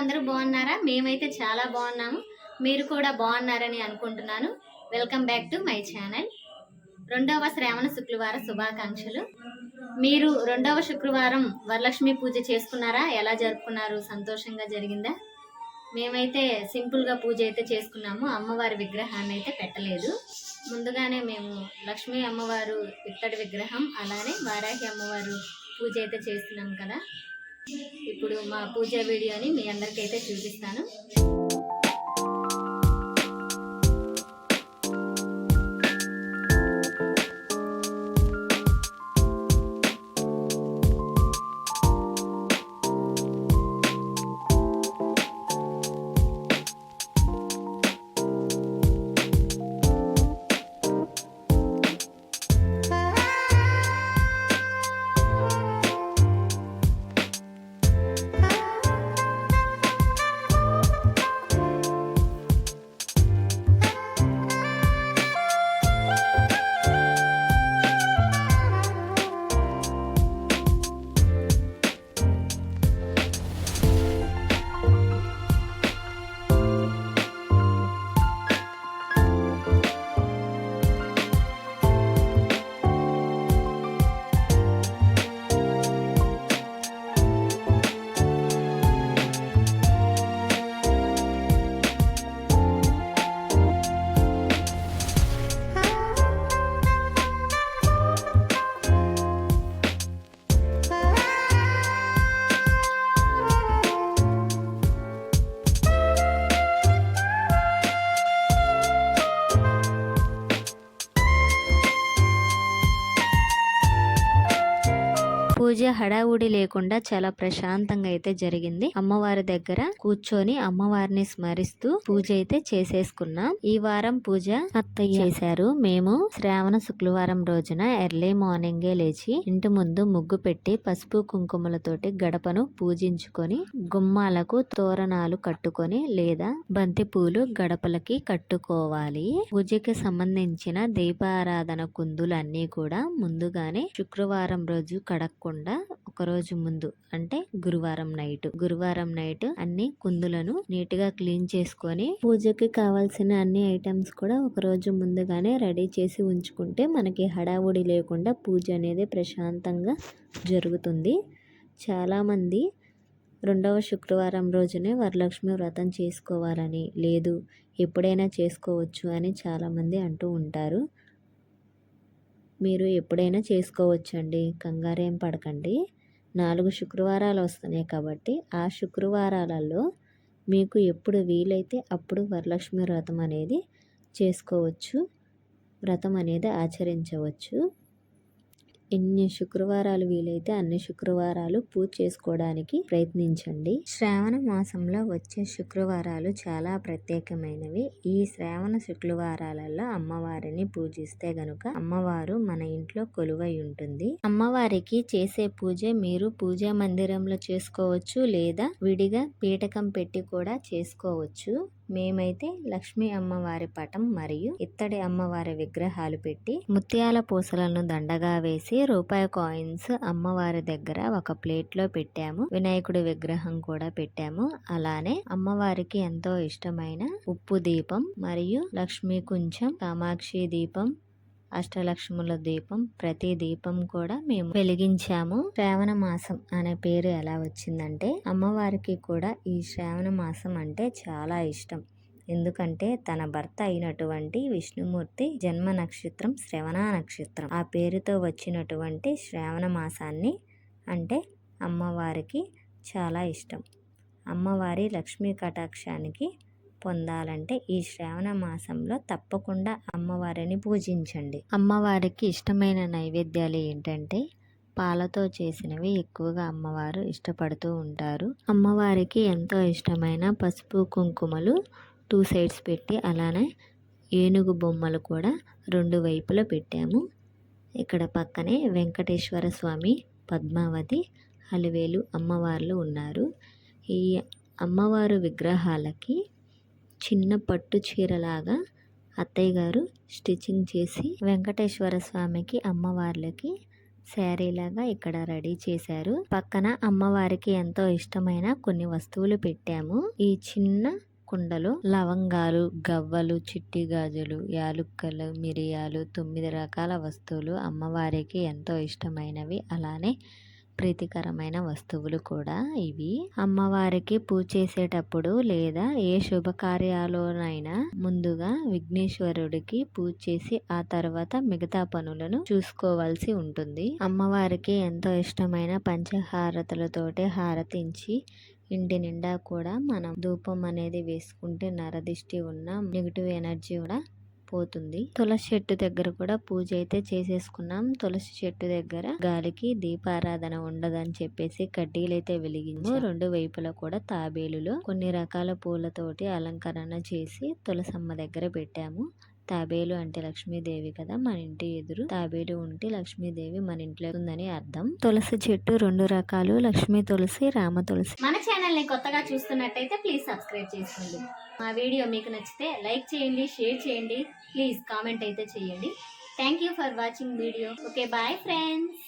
అందరూ బాగున్నారా? మేమైతే చాలా బాగున్నాము. మీరు కూడా బాగున్నారని అనుకుంటున్నాను. Welcome back to my channel రెండవ శ్రావణ శుక్రవార శుభాకాంక్షలు. మీరు రెండవ శుక్రవారం వరలక్ష్మి పూజ చేసుకున్నారా? ఎలా జరుపుకున్నారు? సంతోషంగా జరిగిందా? మేమైతే సింపుల్గా పూజ అయితే చేసుకున్నాము. అమ్మవారి విగ్రహాన్ని అయితే పెట్టలేదు. ముందుగానే మేము లక్ష్మీ అమ్మవారు ఇత్తడి విగ్రహం అలానే వారాహి అమ్మవారు పూజ అయితే చేస్తున్నాం కదా. ఇప్పుడు మా పూజ వీడియోని మీ అందరికైతే చూపిస్తాను. పూజ హడావుడి లేకుండా చాలా ప్రశాంతంగా అయితే జరిగింది. అమ్మవారి దగ్గర కూర్చొని అమ్మవారిని స్మరిస్తూ పూజ అయితే చేసేసుకున్నాం. ఈ వారం పూజ అత్తయ్య. చేశారు. మేము శ్రావణ శుక్రవారం రోజున ఎర్లీ మార్నింగే లేచి ఇంటి ముందు ముగ్గు పెట్టి పసుపు కుంకుమలతోటి గడపను పూజించుకొని గుమ్మాలకు తోరణాలు కట్టుకొని లేదా బంతి పూలు గడపలకి కట్టుకోవాలి. పూజకి సంబంధించిన దీపారాధన కుందులన్నీ కూడా ముందుగానే శుక్రవారం రోజు కడక్కుండా. ఒక రోజు ముందు అంటే గురువారం నైట్. గురువారం నైట్ అన్ని కుందులను నీట్గా క్లీన్ చేసుకొని పూజకి కావాల్సిన అన్ని ఐటమ్స్ కూడా ఒక రోజు ముందుగానే రెడీ చేసి ఉంచుకుంటే మనకి హడావుడి లేకుండా పూజ అనేది ప్రశాంతంగా జరుగుతుంది. చాలామంది రెండవ శుక్రవారం రోజునే వరలక్ష్మి వ్రతం చేసుకోవాలని లేదు ఎప్పుడైనా చేసుకోవచ్చు అని చాలామంది అంటూ ఉంటారు. మీరు ఎప్పుడైనా చేసుకోవచ్చండి. కంగారేం పడకండి. నాలుగు శుక్రవారాలు వస్తున్నాయి కాబట్టి ఆ శుక్రవారాలలో మీకు ఎప్పుడు వీలైతే అప్పుడు వరలక్ష్మి వ్రతం అనేది చేసుకోవచ్చు. వ్రతం అనేది ఆచరించవచ్చు. ఎన్ని శుక్రవారాలు వీలైతే అన్ని శుక్రవారాలు పూజ చేసుకోవడానికి ప్రయత్నించండి. శ్రావణ మాసంలో వచ్చే శుక్రవారాలు చాలా ప్రత్యేకమైనవి. ఈ శ్రావణ శుక్రవారాలలో అమ్మవారిని పూజిస్తే గనుక అమ్మవారు మన ఇంట్లో కొలువై ఉంటుంది. అమ్మవారికి చేసే పూజ మీరు పూజా మందిరంలో చేసుకోవచ్చు లేదా విడిగా పీఠకం పెట్టి కూడా చేసుకోవచ్చు. మేమైతే లక్ష్మీ అమ్మవారి పటం మరియు ఇత్తడి అమ్మవారి విగ్రహాలు పెట్టి ముత్యాల పూసలను దండగా వేసి రూపాయి కాయిన్స్ అమ్మవారి దగ్గర ఒక ప్లేట్లో పెట్టాము. వినాయకుడి విగ్రహం కూడా పెట్టాము. అలానే అమ్మవారికి ఎంతో ఇష్టమైన ఉప్పు దీపం మరియు లక్ష్మీ కుంచం కామాక్షి దీపం అష్టలక్ష్ముల దీపం. ప్రతి దీపం కూడా మేము వెలిగించాము. శ్రావణ మాసం అనే పేరు ఎలా వచ్చిందంటే అమ్మవారికి కూడా ఈ శ్రావణ మాసం అంటే చాలా ఇష్టం. ఎందుకంటే తన భర్త అయినటువంటి విష్ణుమూర్తి జన్మ నక్షత్రం శ్రవణ నక్షత్రం. ఆ పేరుతో వచ్చినటువంటి శ్రావణ మాసాన్ని అంటే అమ్మవారికి చాలా ఇష్టం. అమ్మవారి లక్ష్మీ కటాక్షానికి పొందాలంటే ఈ శ్రావణ మాసంలో తప్పకుండా అమ్మవారిని పూజించండి. అమ్మవారికి ఇష్టమైన నైవేద్యాలు ఏంటంటే పాలతో చేసినవి ఎక్కువగా అమ్మవారు ఇష్టపడుతూ ఉంటారు. అమ్మవారికి ఎంతో ఇష్టమైన పసుపు కుంకుమలు టూ సైడ్స్ పెట్టి అలానే ఏనుగు బొమ్మలు కూడా రెండు వైపులా పెట్టాము. ఇక్కడ పక్కనే వెంకటేశ్వర స్వామి పద్మావతి హలివేలు అమ్మవార్లు ఉన్నారు. ఈ అమ్మవారు విగ్రహాలకి చిన్న పట్టు చీరలాగా అత్తయ్య గారు స్టిచ్చింగ్ చేసి వెంకటేశ్వర స్వామికి అమ్మవార్లకి శారీ లాగా ఇక్కడ రెడీ చేశారు. పక్కన అమ్మవారికి ఎంతో ఇష్టమైన కొన్ని వస్తువులు పెట్టాము. ఈ చిన్న కుండలో లవంగాలు గవ్వలు చిట్టి గాజులు యాలుక్కలు మిరియాలు తొమ్మిది రకాల వస్తువులు అమ్మవారికి ఎంతో ఇష్టమైనవి. అలానే ప్రీతికరమైన వస్తువులు కూడా ఇవి. అమ్మవారికి పూజ చేసేటప్పుడు లేదా ఏ శుభకార్యాలోనైనా ముందుగా విఘ్నేశ్వరుడికి పూజ చేసి ఆ తర్వాత మిగతా పనులను చూసుకోవాల్సి ఉంటుంది. అమ్మవారికి ఎంతో ఇష్టమైన పంచహారతలతోటి హారతించి ఇంటి నిండా కూడా మనం ధూపం అనేది వేసుకుంటే నరదిష్టి ఉన్న నెగిటివ్ ఎనర్జీ కూడా పోతుంది తులసి చెట్టు దగ్గర కూడా పూజ అయితే చేసేసుకున్నాం. తులసి చెట్టు దగ్గర గాలికి దీపారాధన ఉండదని చెప్పేసి కడ్డీలు అయితే వెలిగించి. రెండు వైపులా కూడా తాబేలులో కొన్ని రకాల పూలతోటి అలంకరణ చేసి తులసమ్మ దగ్గర పెట్టాము. తాబేలు అంటే లక్ష్మీదేవి కదా మన ఇంటి ఎదురు. తాబేలు ఉంటే లక్ష్మీదేవి మన ఇంట్లో ఉందని అర్థం. తులసి చెట్టు రెండు రకాలు లక్ష్మీ తులసి రామ తులసి. మన ఛానల్ని కొత్తగా చూస్తున్నట్టయితే ప్లీజ్ సబ్స్క్రైబ్ చేసుకోండి. మా వీడియో మీకు నచ్చితే లైక్ చేయండి షేర్ చేయండి ప్లీజ్ కామెంట్ అయితే చేయండి. Thank you for watching video okay bye friends